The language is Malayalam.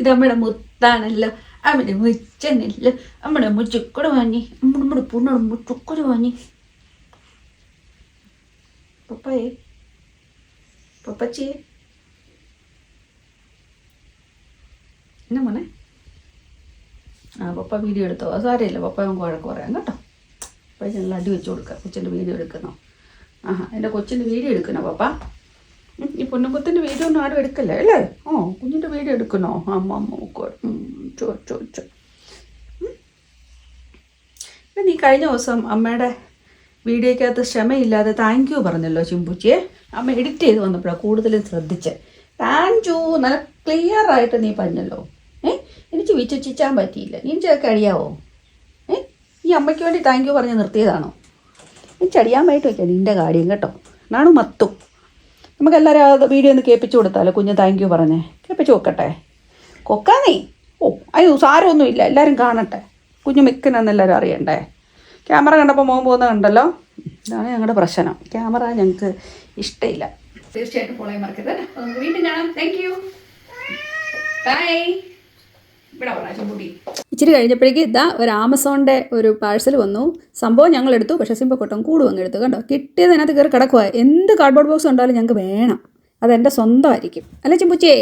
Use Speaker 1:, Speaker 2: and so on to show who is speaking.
Speaker 1: ഇത് നമ്മുടെ മുത്താണല്ലോ അവിടെ മുച്ചനല്ലോ. നമ്മുടെ മുച്ചുക്കട വാങ്ങി നമ്മുടെ പൂണ്ണ മുച്ചുക്കട വാങ്ങി. പപ്പായേ പപ്പച്ചിയെ എന്നാ മോനെ? ആ പപ്പ വീഡിയോ എടുത്തോ? സാരമില്ല പപ്പ നമുക്ക് വഴക്ക് പറയാം കേട്ടോ. പപ്പ ഞങ്ങൾ അടി വെച്ച് കൊടുക്കുക കൊച്ചിന്റെ വീഡിയോ എടുക്കുന്നോ? ആഹാ എന്റെ കൊച്ചിന്റെ വീഡിയോ എടുക്കണോ പപ്പ? ഈ പൊന്നുകുത്തിന്റെ വീഡിയോ ഒന്നും ആരും എടുക്കല്ലേ അല്ലേ? ഓ കുഞ്ഞിന്റെ വീഡിയോ എടുക്കണോ അമ്മ അമ്മ ചോ ചോ ചോ. നീ കഴിഞ്ഞ ദിവസം അമ്മയുടെ വീഡിയോയ്ക്കകത്ത് ക്ഷമയില്ലാതെ താങ്ക് യു പറഞ്ഞല്ലോ ചിമ്പുച്ചിയെ. അമ്മ എഡിറ്റ് ചെയ്ത് വന്നപ്പോഴാണ് കൂടുതലും ശ്രദ്ധിച്ച്. താങ്ക് യു നല്ല ക്ലിയർ ആയിട്ട് നീ പറഞ്ഞല്ലോ. ഏ? എനിക്ക് വിശ്വസിച്ചാൻ പറ്റിയില്ല. നീ ചേർക്ക് അടിയാവോ? ഏ? ഈ അമ്മയ്ക്ക് വേണ്ടി താങ്ക് യു പറഞ്ഞ് നിർത്തിയതാണോ? എനിക്ക് അടിയാൻ വേണ്ടി വയ്ക്കാം നിന്റെ കാര്യം കേട്ടോ. നാണു മത്തും. നമുക്ക് എല്ലാവരും വീഡിയോ ഒന്ന് കേൾപ്പിച്ചു കൊടുത്താലോ? കുഞ്ഞ് താങ്ക് യു പറഞ്ഞേ. കേൾപ്പിച്ചു നോക്കട്ടെ കൊക്കാന്നേ ഓ അയ്യോ സാരമൊന്നുമില്ല എല്ലാവരും കാണട്ടെ. കുഞ്ഞു മിക്കനെന്ന് എല്ലാവരും അറിയണ്ടേ? ക്യാമറ കണ്ടപ്പോൾ മോൻ പോകുന്നത് കണ്ടല്ലോ? ഇതാണ് ഞങ്ങളുടെ പ്രശ്നം. ക്യാമറ ഞങ്ങൾക്ക് ഇഷ്ടമില്ല തീർച്ചയായിട്ടും ചെയ്യാൻ മറക്കരുത്. വീണ്ടും കാണാം. താങ്ക് യു ബൈ
Speaker 2: ഇച്ചിരി കഴിഞ്ഞപ്പോഴേക്ക് ഇതാ ഒരു ആമസോണിന്റെ ഒരു പാഴ്സൽ വന്നു. സംഭവം ഞങ്ങൾ എടുത്തു പക്ഷേ സിമ്പ കൊട്ടം കൂടു അങ്ങ് എടുത്തു കണ്ടോ കിട്ടിയത് അതിനകത്ത് കയറി കിടക്കുക എന്ത് കാർഡ്ബോർഡ് ബോക്സ് ഉണ്ടായാലും ഞങ്ങൾക്ക് വേണം. അതെന്റെ സ്വന്തമായിരിക്കും. അല്ലേ ചിമ്പുച്ചേ?